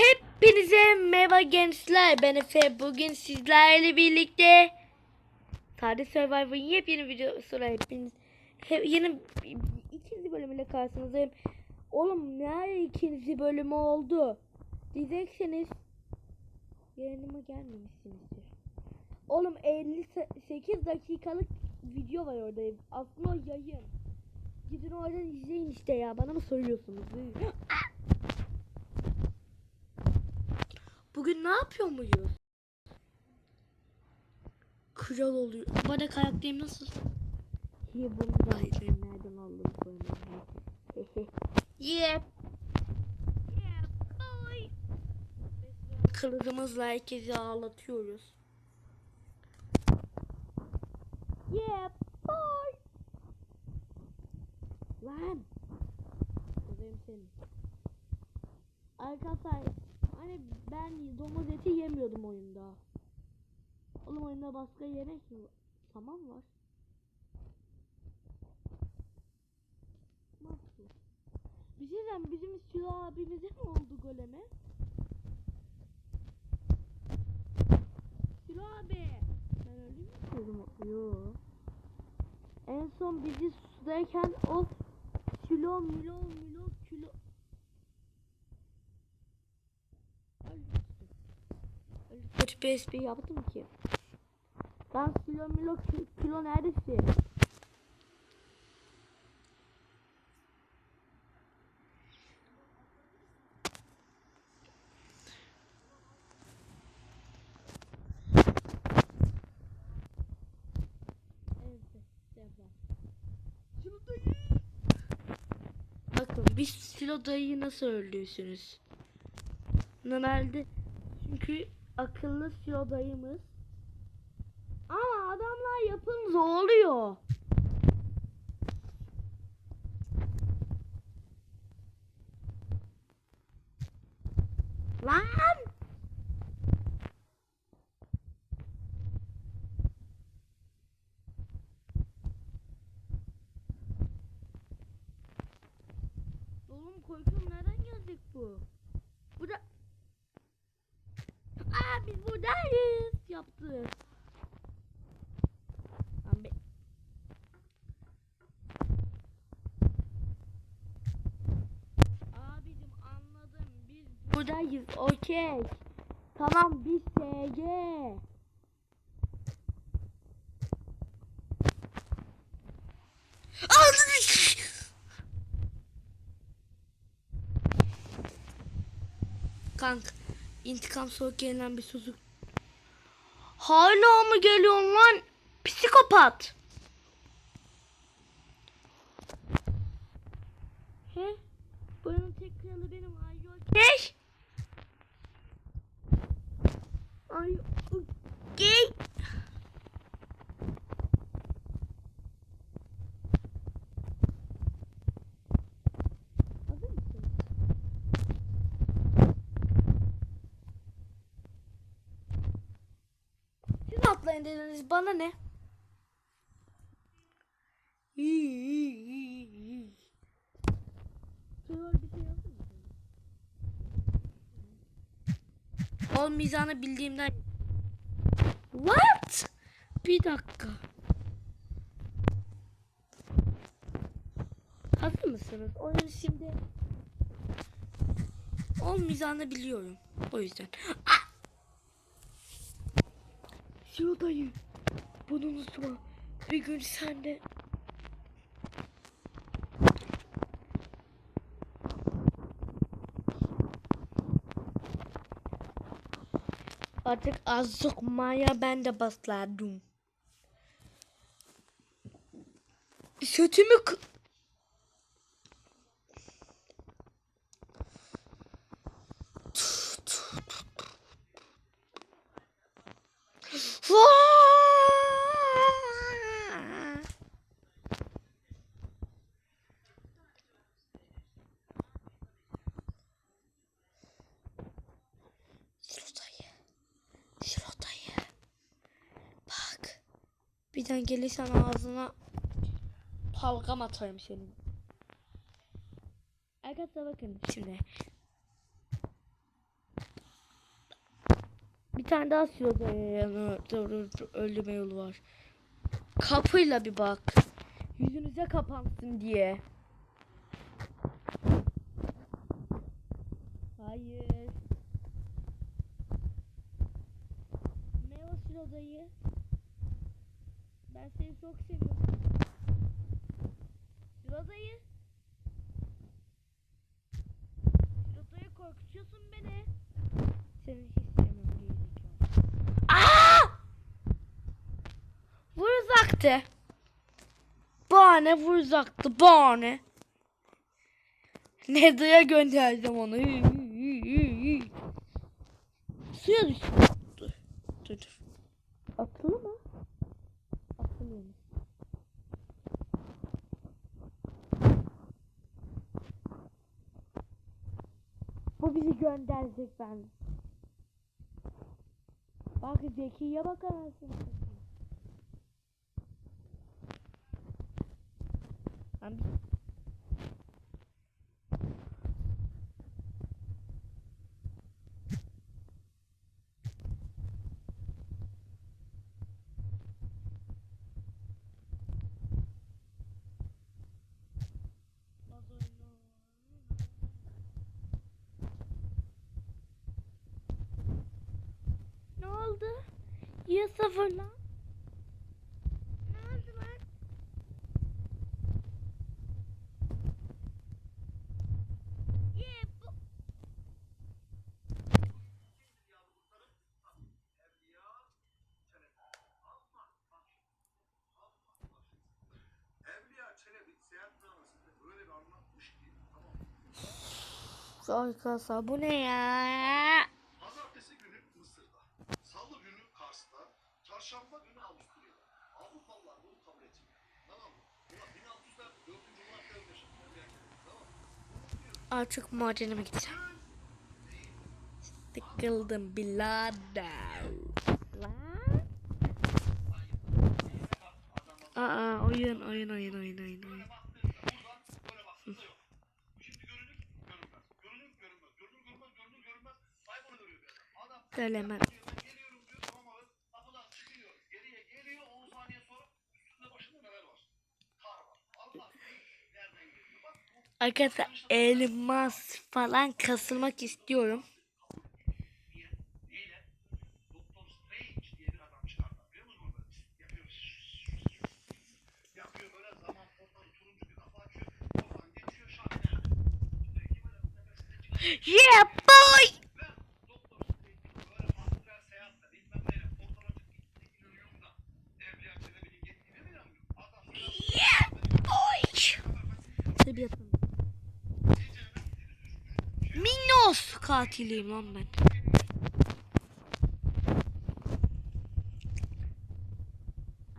Hepinize merhaba gençler. Ben Efe. Bugün sizlerle birlikte Tarih Survivor'ın yepyeni videosuyla hepiniz hep yeni ikinci bölümüyle karşınızdayım. Oğlum ne ikinci bölümü oldu? Diyecekseniz yayınıma gelmemişsinizdir. Oğlum 58 dakikalık video var orada. Aslında yayın. Gidin oradan izleyin işte ya. Bana mı soruyorsunuz? Bugün ne yapıyor muyuz? Kral oluyor. Arada karakterim nasıl? İyi bunu da nereden aldım koymayı. yep. Kılıcımızla herkesi ağlatıyoruz. Yep. Boy. Lan. Arkadaşlar hani ben domuz eti yemiyordum oyunda. Oğlum oyunda başka yemek mi? Tamam var. Nasıl? Bir şey diyeceğim bizim Sülo abimize mi oldu goleme? Sülo abi. Ben öyle mi dedim? Yo. En son bizi sudayken o kilo milo milo kilo Kötü bir espri yaptım ki. Ben kilo milo ki- kilo neredesin? Bakın biz Silo dayıyı nasıl öldürürsünüz? Normalde çünkü akıllı Silo dayımız. Ama adamlar yapınca oluyor. Lan! Oğlum korkuyorum nereden geldik bu? Burada Aa biz buradayız yaptı. Lan be- Abicim anladım biz buradayız okey. Tamam biz SG. Kank intikam soğuk gelen bir sözü. Hala mı geliyorsun lan? Psikopat. He? Buranın tek kralı benim. Ay okey. Ay okey. Hazır mısın? Atlayın dediniz bana ne? O mizanı bildiğimden What? Bir dakika. Hazır mısınız? Oyunu şimdi o mizanı biliyorum. O yüzden. Ah! Silo dayı. Bunu unutma. Bir gün sen de Artık azıcık maya ben de başladım. Sütümü Şuradayı. Şuradayı. Bak. Birden gelirsen ağzına palgam atarım senin. Arkadaşlar bakın şimdi. Tane daha Siloda'ya öldürme yolu var. Kapıyla bir bak. Yüzünüze kapansın diye. Hayır. O Siloda'yı? Ben seni çok seviyorum. Siloda'yı. Siloda'yı korkutuyorsun beni. Seni hiç hadi. Bahane vuracaktı bahane. Neda'ya göndereceğim onu. Suya düştü. Dur, dur, dur. Mı? Akıllı mı? Bu bizi gönderecek ben. Bak Zeki'ye bakarsın. Ben bir- Ne oldu? Ya sıfır lan. Ne oldu lan? Ye bu. Evliya Çelebi seyahatnamesinde öyle bir anlatmış ki tamam mı? Arkadaşlar bu ne ya? Pazartesi günü Mısır'da, Salı günü Kars'ta, Çarşamba günü Avusturya'da. Avrupalılar bunu kabul etmiyor. Tamam mı? Ulan 1600'lerde 4. Murat'ta yaşadılar. Yani, tamam mı? Artık madenime gideceğim. Sıkıldım birader. Aa oyun oyun oyun oyun oyun bu Arkadaşlar elmas falan kasılmak istiyorum. niye? Neyle? Katiliyim lan ben.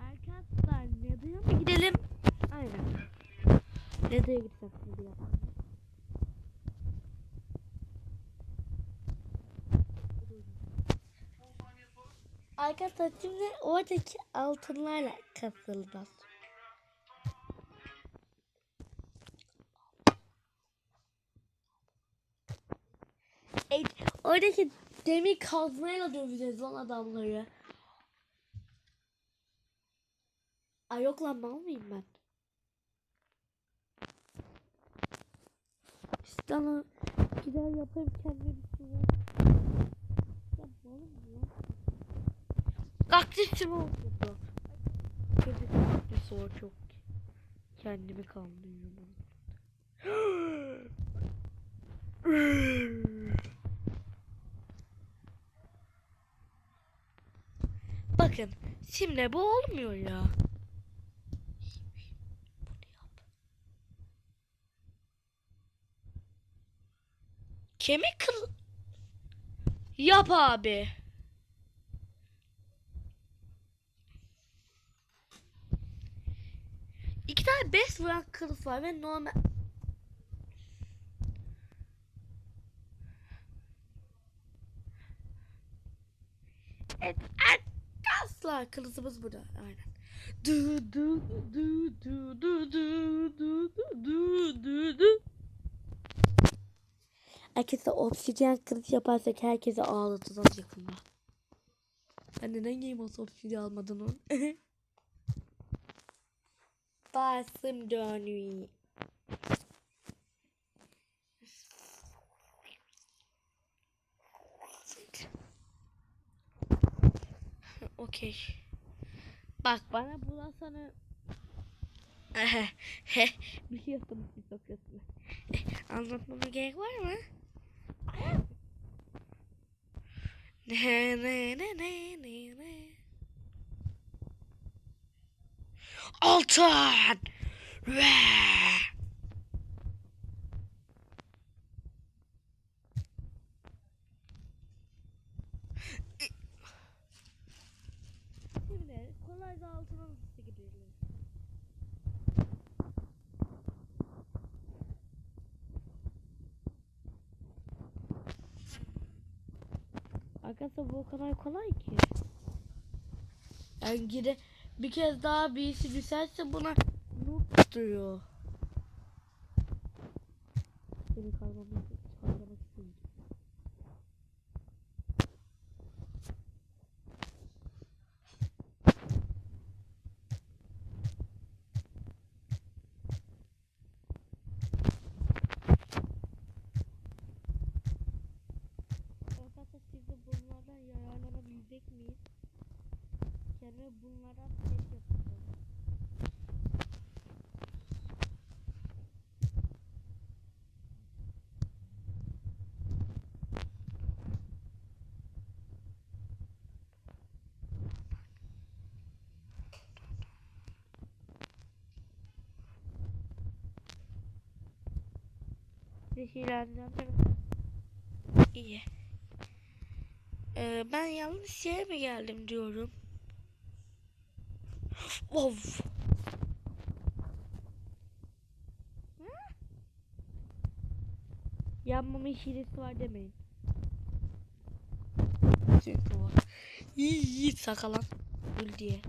Arkadaşlar Neda'ya mı gidelim? Aynen. Neda'ya gideceğiz şimdi yapalım. Arkadaşlar şimdi oradaki altınlarla kasılacağız. Oradaki demir kazmayla döveceğiz lan adamları. Ay yok lan mal mıyım ben? İşte lan gider yapayım kendime bir şey ya. Malım mı lan? Kaktüsüm oldu. Kedi kaktüs o çok. Kendimi kandırıyorum. Bakın şimdi bu olmuyor ya. Kemik. Yap abi. İki tane best vuran kılıf var ve normal... Evet, asla kılıcımız burada. Aynen. Du du du du du du du du du du. Herkese obsidyen kılıç yaparsak herkese ağlatacağız yakında. Ben neden Game of Thrones'u almadın onu? Basım dönüyor. Okey. Bak bana bundan sonra bir şey yaptım bir bakıyorsun. Anlatmama gerek var mı? Ne ne ne ne ne ne. Altın! Ve! Şimdi kolayca altına nasıl gidiyoruz? Arkadaşlar bu o kadar kolay ki. Yani gide bir kez daha birisi düşerse buna noob duruyor. Seni kazanmak kazanmak istiyorum. Arkadaşlar siz de bunlardan yararlanabilecek miyiz? Kendime bunlardan set yapacağım. Mi? İyi. Ee, ben yanlış yere mi geldim diyorum. Of. Yanmama hilesi var demeyin. Çünkü var. İyi iyi sakalan. Öl diye.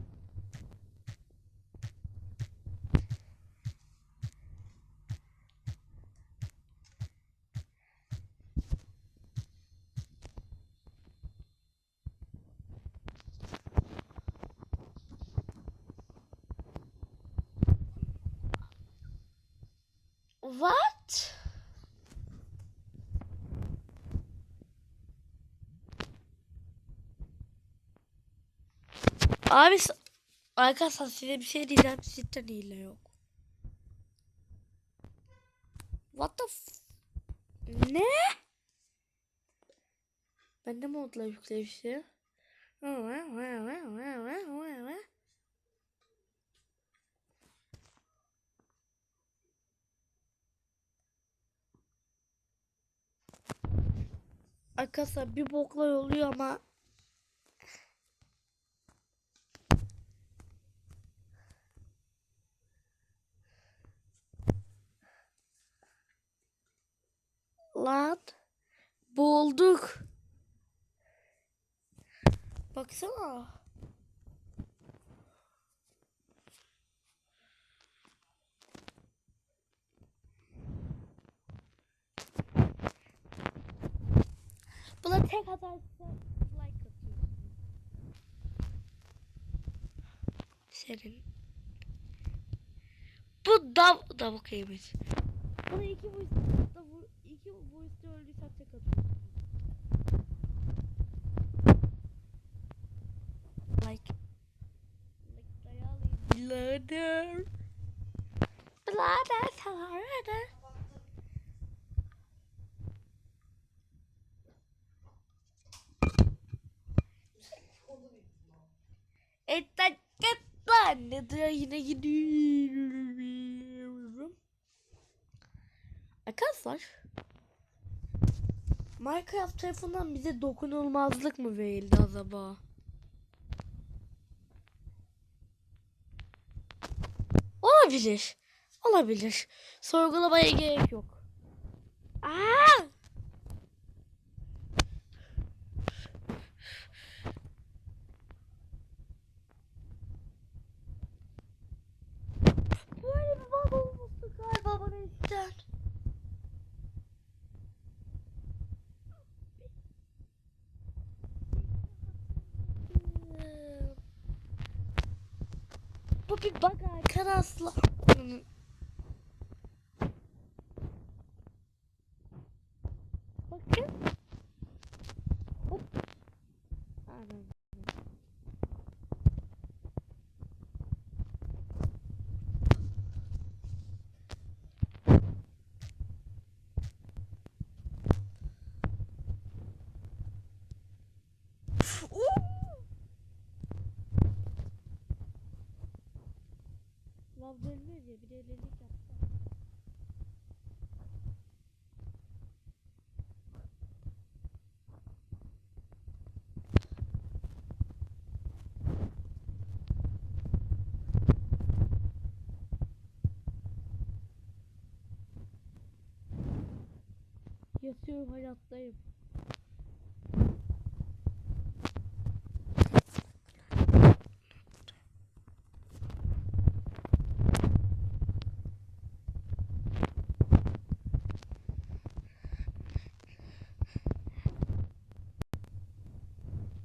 What? Abi arkadaşlar size bir şey diyeceğim. Cidden hile yok. What the Ne? Ben de modla yüklemişim. Arkadaşlar bir boklar oluyor ama Lan boğulduk. Baksana. Buna tek atarsa like atıyorsun. Senin. Bu dav davukaymış. Buna iki voice'da vur, iki voice'da öldüysen tek atıyorsun. Like. Like dayalı. Birader. Birader sana Etten lan ne diyor yine gidiyorum. Arkadaşlar Minecraft tarafından bize dokunulmazlık mı verildi acaba? Olabilir. Olabilir. Sorgulamaya gerek yok. Aa! Bir bak arkadaşlar. Lav bölmüyor ya bir de ellilik yapsa. Yatıyorum hayattayım.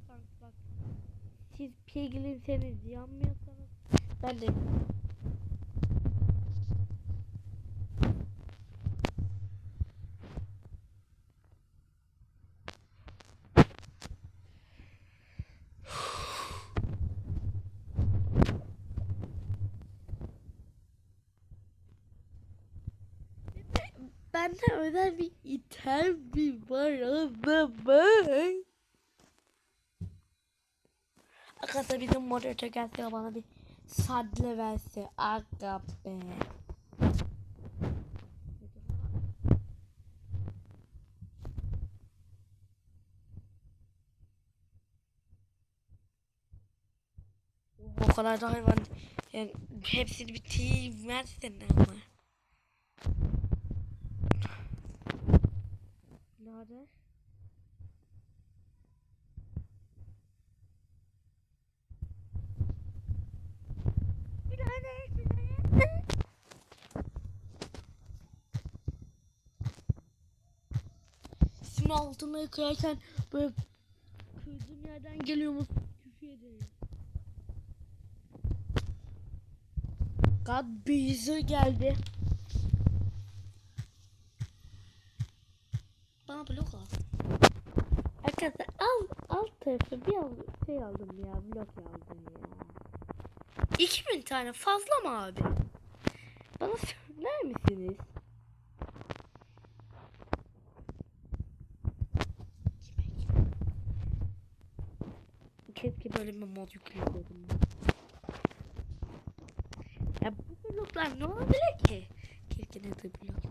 Bak bak. Siz pilgrimseniz yanmıyorsanız ben de Bende özel bir item bir var ama bak. Arkadaşlar bizim moderatör gelse bana bir sadle verse. Aga be. O kadar da hayvan yani hepsini versene ama. Nerede? Şimdi altına yıkayarken böyle kırdığım yerden geliyormuş küfür ederim. God bizi geldi. Bana blok al. Arkadaşlar al alt tarafı bir al, şey aldım ya blok aldım ya. 2000 tane fazla mı abi? Bana söyler misiniz? Keşke böyle bir mod yükleseydim ben. Ya bu bloklar ne olabilir ki? Keşke ne de blok.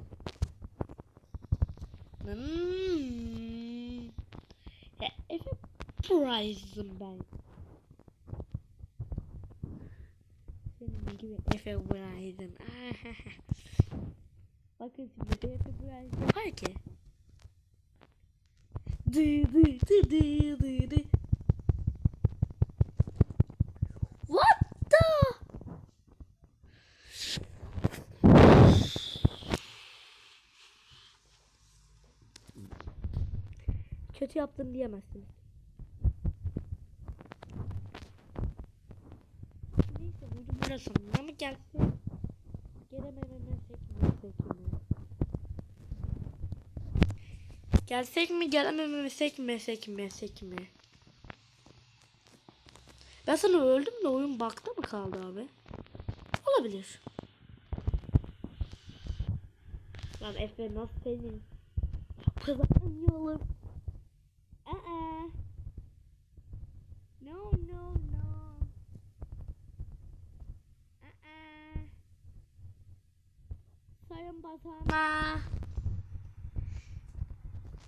Hmm. Ya Efe Prize'ım ben. Senin gibi Efe Prize'ım. Bakın şimdi de Efe Prize yapar ki. Dı dı dı dı dı dı. Kötü yaptın diyemezsiniz. Neyse biraz sonra mı gelsin? Gelememesek mi? Gelsek mi gelememesek mi? Sek mi? Sek mi? Ben sana öldüm de oyun bakta mı kaldı abi? Olabilir. Lan Efe nasıl senin? Kazanmayalım. Batana.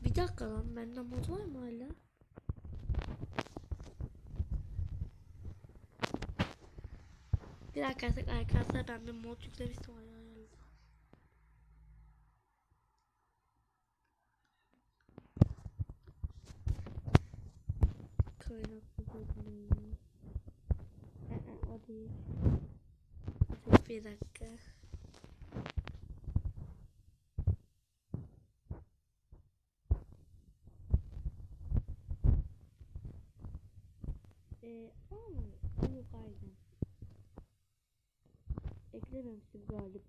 Bir dakika lan bende mod var mı hala? Bir dakika arkadaşlar ben bir mod yüklemiştim hala. kaynaklı bölümü. Aa, o değil. Dur bir dakika. Ee, aa, yok aynen. Bilememiştim galip.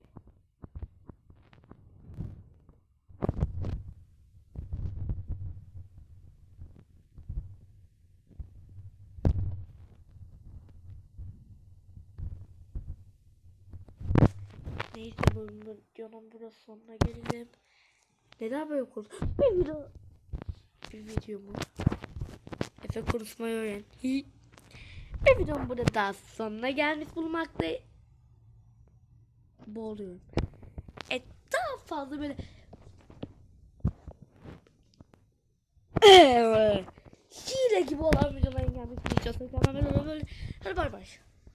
Neyse bu videonun burada sonuna gelelim. Neden böyle konu? Bir video. Bir video mu? Efe konuşmayı öğren. Bir videonun burada daha sonuna gelmiş bulunmakta. Boğuluyorum. E daha fazla böyle Hile gibi olan videoların istiyorsanız hemen böyle böyle. Hadi bay bay.